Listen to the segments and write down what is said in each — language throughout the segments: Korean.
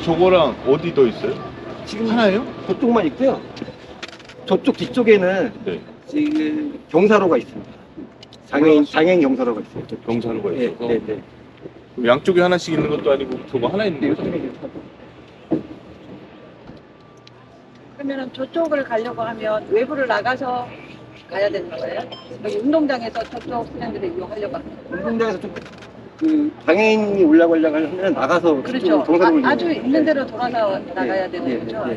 지금 저거랑 어디 더 있어요? 지금 하나예요? 저쪽만 있고요. 저쪽 뒤쪽에는 네. 지금 경사로가 있습니다. 장애인 장애인 경사로가 있어요. 저쪽. 경사로가 네, 있어서 네, 네. 그럼 양쪽에 하나씩 있는 것도 아니고 저거 하나 있는 거죠? 그러면 저쪽을 가려고 하면 외부를 나가서 가야 되는 거예요? 여기 운동장에서 저쪽 수련들을 이용하려고 하면 운동장에서 좀 그 장애인이 올라가려고 하면 나가서 그렇죠. 경사로를 아, 주. 있는 대로 돌아서 네, 나가야 네, 되는 네, 거죠? 네.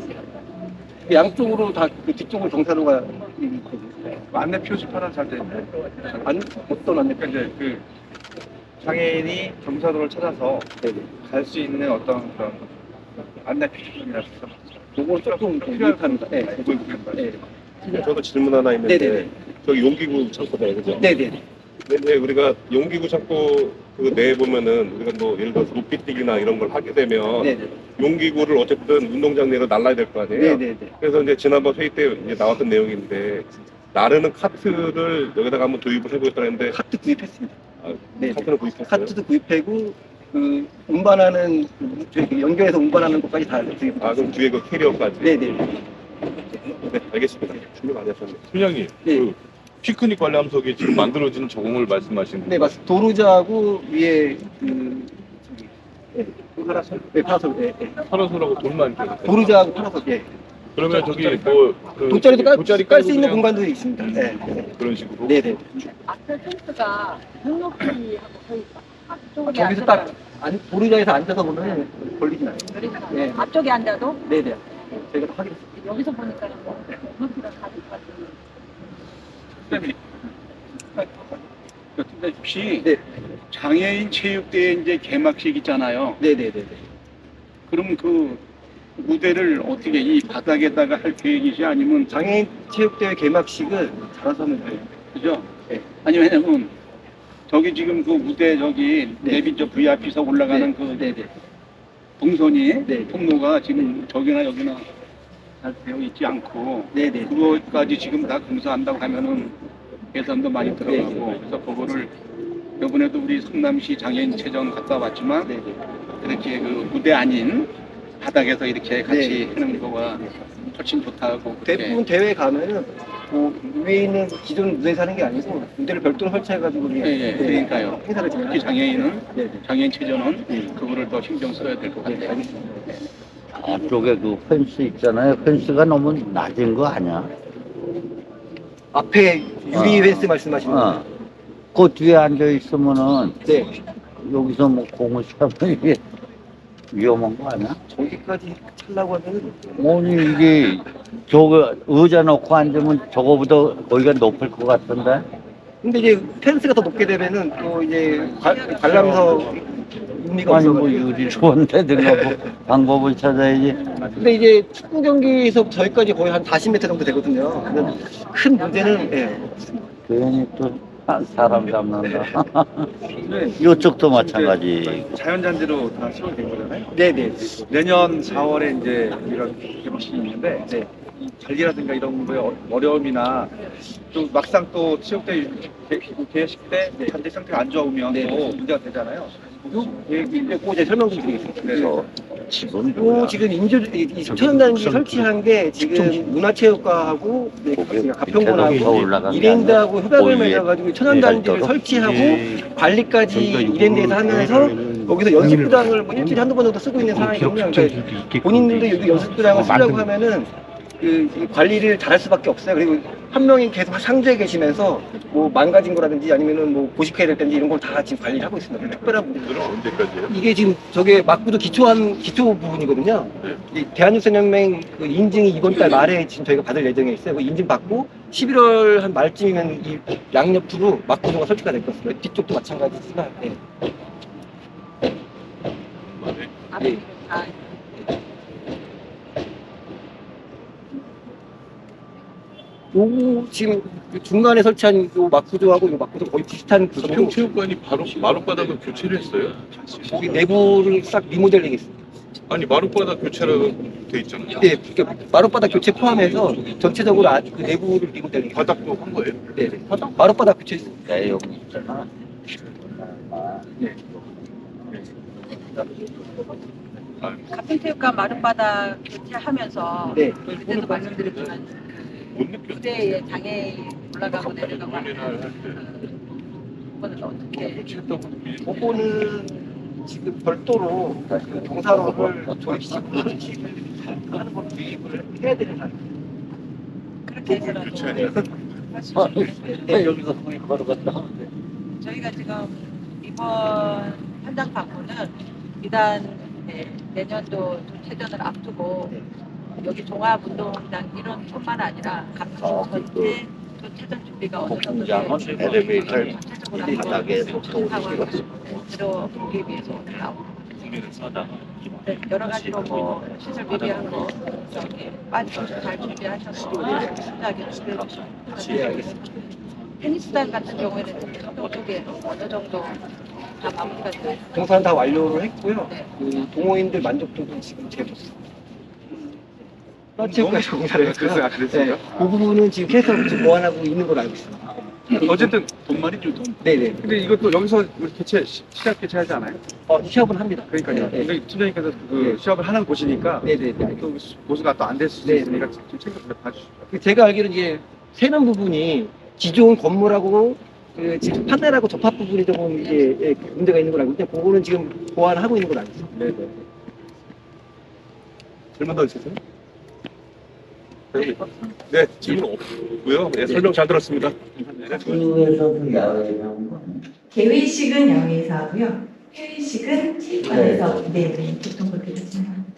그 양쪽으로 다 그 뒤쪽으로 경사로가 있거든요. 안내 표지판은 잘돼 있나요? 안 어떤 안내 그러니까 이제 그 장애인이 경사도를 찾아서 네네. 갈 수 있는 어떤 그런 안내 표지판이라서 요거 조금 필요합니다. 네. 거예요. 네. 저도 질문 하나 있는데 네네네. 저기 용기구 창고잖아요, 그죠? 네네네. 근데 우리가 용기구 창고 그내 보면은 우리가 뭐 예를 들어서 높이뛰기나 이런 걸 하게 되면 네네. 용기구를 어쨌든 운동장 내로 날라야 될 거 아니에요? 네네네. 그래서 이제 지난번 회의 때 이제 나왔던 내용인데 나르는 카트를 여기다가 한번 도입을 해보겠다는 했는데 카트 구입했습니다. 아, 네. 카트는 구입했어요? 카트도 구입하고 그 운반하는 그 저기 연결해서 운반하는 것까지 다 구입했습니다. 아 그럼 뒤에 그 캐리어까지? 네네. 네, 알겠습니다. 준비 많이 하셨네요. 팀장님, 네. 그 피크닉 관람석이 지금 만들어진 적응을 말씀하시는 네, 맞습니다. 도루자하고 위에 그 저기 네, 파라솔. 네, 파라솔. 네, 네. 파라솔하고 돌만 이렇게 도루자하고 파라솔. 예. 그러면 저기 뭐그 돗자리도 깔, 돗자리 깔 수 있는 그냥 공간도 있습니다. 네. 네. 그런 식으로 네, 네. 앞에 펜스가 눈높이하고 거의 앞쪽에 저기서 앉아서 딱 안, 도루자에서 앉아서 보면 걸리진 않아요. 그러니까 네. 앞쪽에 앉아도 네, 네. 저희가 다 확인했습니다. 여기서 보니까 눈높이가 가득 근데 혹시 네. 장애인 체육대회 이제 개막식 있잖아요. 네, 네, 네. 네. 그럼 그 무대를 어떻게 이 바닥에다가 할 계획이지 아니면 장애인 체육대회 개막식은 잘해서 하면 돼요. 그죠? 네. 아니 왜냐면 저기 지금 그 무대 저기 네. 내비 저 VIP석 올라가는 그 네, 네. 동선이 네. 통로가 지금 저기나 여기나 잘 되어 있지 않고 네, 네. 그거까지 지금 다 공사한다고 하면은 예산도 많이 들어가고 네. 그래서 그거를 이번에도 우리 성남시 장애인 체전 갔다 왔지만 네, 네. 이렇게 그 무대 아닌 바닥에서 이렇게 같이 네. 하는 거가 훨씬 좋다고 대부분 대회 가면은 뭐 위에 있는 기존 무대에서 하는 게 아니고 무대를 별도로 설치해가지고 예, 예, 그러니까요. 행사를 특히 장애인은 네, 네. 장애인 체전은 네. 그거를 더 신경 써야 될것 네, 같아요. 알겠습니다. 앞쪽에 그 펜스 있잖아요. 펜스가 너무 낮은 거 아니야? 앞에 유리 어. 펜스 말씀하시는 거예요? 어. 그 뒤에 앉아 있으면은 네. 여기서 뭐 공을 차면 이게 위험한 거 아니야? 저기까지 차려고 하면은 아니 이게 저거 의자 놓고 앉으면 저거보다 거기가 높을 것 같은데? 근데 이제 펜스가 더 높게 되면은 또 이제 관- 관람석 의미가 아니 뭐 없어가지고 유리 좋은데든가 뭐 방법을 찾아야지. 근데 이제 축구 경기에서 저희까지 거의 한 40m 정도 되거든요. 근데 큰 문제는 예. 괜히 또 사람 잡는다. 네. 이쪽도 마찬가지. 자연잔디로 다 시원된 거잖아요. 네네. 내년 4월에 이제 이런 개막식이 있는데 네. 이 관리라든가 이런 거에 어- 어려움이나 또 막상 또 체육대 개회식 때 네. 잔디 상태가 안 좋으면 네. 또 문제가 되잖아요. 요 계획이 이제 설명 좀 드리겠습니다. 네. 저 집은 요? 지금 인조 이, 이 천연단지 설치한 게 지금 문화체육과하고 네, 거기 가평군하고 올라간 게 이랜드하고 협약을 맺어가지고 천연단지를 있도록? 설치하고 예. 관리까지 이랜드에서 하면서 거기서 연습구장을 뭐 일주일에 한두 번 정도 쓰고 있는 상황이거든요. 그러니까 본인들도 여기 연습구장을 쓰려고 하면은 그, 이 관리를 잘할 수밖에 없어요. 그리고 한 명이 계속 상주에 계시면서 뭐 망가진 거라든지 아니면은 뭐 보식해야 될 텐지 이런 걸 다 지금 관리를 하고 있습니다. 특별한 부분. 분들은 언제까지예요? 이게 지금 저게 막구도 기초한 기초 부분이거든요. 이 대한육선연맹 그 인증이 이번 달 말에 지금 저희가 받을 예정에 있어요. 그 인증 받고 11월 한 말쯤이면 이 양옆으로 막구도가 설치가 될 것 같습니다. 뒤쪽도 마찬가지지만. 네. 앞에 예. 다 요거 지금 그 중간에 설치한 요 막구조하고 요 막구도 거의 비슷한 구조로 서평체육관이 바로 마룻바닥을 교체를 했어요? 거기 내부를 싹 리모델링 했습니다. 아니 마룻바닥 교체라고 돼 있잖아요. 네, 그러니까 마룻바닥 교체 포함해서 전체적으로 아, 그 내부를 리모델링 했습니다. 바닥도 한 거예요? 네, 네. 마룻바닥 교체했습니다. 내 여기 있잖아. 가평체육관 마룻바닥 교체하면서 네. 그때도 말씀드렸지만 못 느꼈어. 무대에 장애인 올라가고 내려가고 하는 날할 때. 그거는 어떻게 교체했다고 느끼지. 그거는 지금 별도로 그 동사로를 조립시키고 하는 걸 도입을 해야 되는 상황. 그렇게 해서라도 할수 아, 있는데 여기서 거기 걸어 갔다 하는데. 저희가 지금 이번 현장 방문은 비단 네, 내년도 도체전을 앞두고 여기 종합운동장 이런 뿐만 아니라 어, 감독 전체 도체전 준비가 어느 정도 되어 엘리베이터를 전체적으로 한번 바닥에 그 놓고 상황을 찍었어. 들어보기 위해서 나오고 네, 여러 가지로 뭐 시설 미비한 거 저기 빠지고 잘 준비하셔서 신나게 준비해 주시면 네, 알겠습니다. 테니스단 같은 경우에는 쪽에 어느 정도 다 마무리가 되어 있어요. 동사는 다 완료를 했고요. 네. 그 동호인들 만족도도 지금 제일 좋습니다. 체육관에서 공사를 했고요. 아? 네, 그 부분은 지금 계속 지금 보완하고 있는 걸로 알고 있습니다. 어쨌든 돈 말이죠 돈. 네네. 근데 이것도 여기서 우리 개최 시- 시작 개최하지 않아요? 어, 시합은 합니다. 그러니까요. 네, 네. 근데 팀장님께서 그 시합을 하는 곳이니까 네네네. 또 보수가 또 안 될 수도 네, 있으니까 좀 챙겨 좀 봐주시죠. 그 제가 알기로는 이제 세는 부분이 기존 건물하고 그 지금 판넬하고 접합 부분이 조금 이제 예, 문제가 있는 걸 알고 있는데 그거는 지금 보완하고 있는 걸 알고 있습니다. 네네. 질문 더 있으세요? 네, 질문 없고요. 네, 설명 잘 들었습니다. 네, 개회식은 야외에서 하고요. 회의식은 체육관에서 네, 네, 보통 그렇게 진행합니다.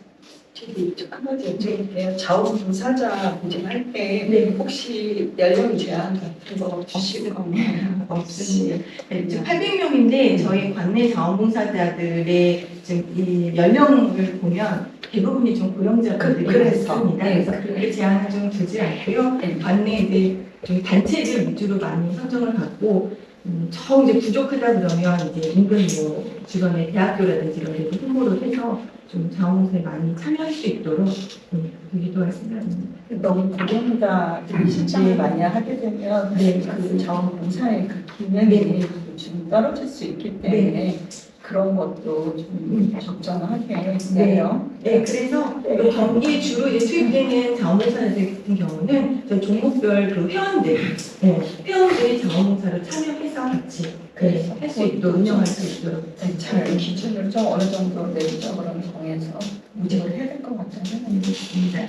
저기 저한 가지 여쭤볼게요. 자원봉사자 인증할 때 네. 혹시 연령 제한 같은 거 주시는 건가요? 없습니다. 네, 지금 800명인데 저희 관내 자원봉사자들의 지금 이 연령을 보면 대부분이 좀 고령자분들이 그-. 네, 그래서 그래서. 그 제한을 좀 두지 않고요. 네. 관내 이제 좀 단체를 위주로 많이 선정을 받고 음, 저 이제 부족하다 그러면 이제 인근 뭐 주변의 대학교라든지 이런 데도 홍보를 해서 좀 자원봉사에 많이 참여할 수 있도록 네, 그렇게 기도할 생각입니다. 너무 고령자들이 신청을 많이 하게 되면 네, 그 자원봉사의 그 기능이 좀 떨어질 수 있기 때문에 그런 것도 좀 적정하게 해요. 네, 그래서 이 경기에 주로 이제 투입되는 자원봉사자들 같은 경우는 저희 종목별 그 회원들, 네, 회원들이 자원봉사로 참여해서 같이 네, 할수 있도록 운영할 수 있도록 네, 잘 기준을 좀 어느 정도 내부적으로 정해서 운영을 해야 될 것 같아요. 있습니다.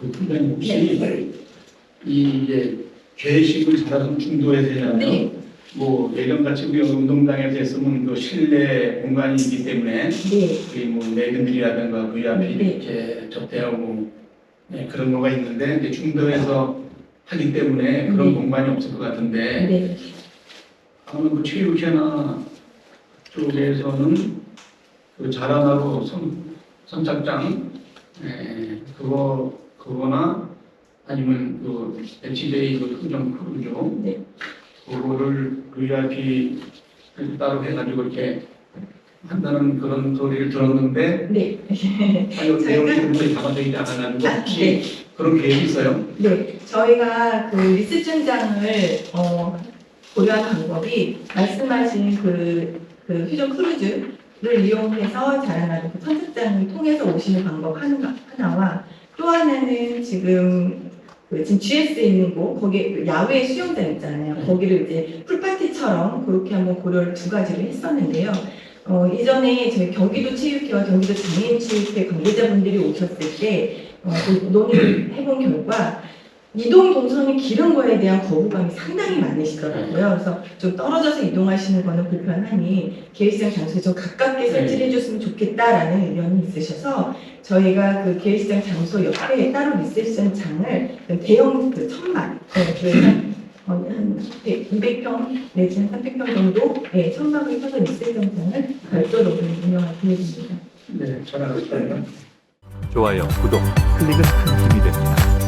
그 팀장님 혹시 이 이제 개식을 잘하는 중도에 되냐면 네, 뭐 예전같이 우리 운동장에서 했으면 그 실내 공간이기 때문에 네, 우리 뭐 내근들이라든가 VIP 네. 이렇게 접대하고 네, 그런 거가 있는데 이제 중도에서 하기 때문에 그런 네. 공간이 없을 것 같은데 네, 아무튼 그 체육회나 쪽에서는 그 자라나로 선, 선착장 에, 그거 그거나 아니면 그 HJ 그 흥정 크루죠. 네. 그거를 VIP 따로 해가지고 이렇게 한다는 그런 소리를 들었는데 네, 아니 내용이 지금까지 잡아들이지 않아가지고 아, 혹시 네. 그런 계획이 있어요? 네. 저희가 그 리스천장을 어, 고려한 방법이 말씀하신 그, 그 휴전 크루즈를 이용해서 자라나는 그 선착장을 통해서 오시는 방법 하나, 하나와 또 하나는 지금 그 지금 GS에 있는 곳, 거기 그 야외 수영장 있잖아요. 거기를 이제 풀파티처럼 그렇게 한번 고려를 두 가지를 했었는데요. 어, 이전에 저희 경기도 체육회와 경기도 장애인 체육회 관계자분들이 오셨을 때 어, 그 논의를 해본 결과 이동 동선이 길은 거에 대한 거부감이 상당히 많으시더라고요. 그래서 좀 떨어져서 이동하시는 거는 불편하니 계획시장 장소에 좀 가깝게 설치를 해줬으면 좋겠다라는 의견이 있으셔서 저희가 그 계획시장 장소 옆에 따로 리셉션 장을 그 대형 그 천막, 네, 그래서 어, 한 200평 내지 한 300평 정도 네, 천막을 쳐서 리셉션 장을 별도로 운영할 계획입니다. 네, 잘 알았어요. 좋아요, 구독, 클릭은 큰 힘이 됩니다.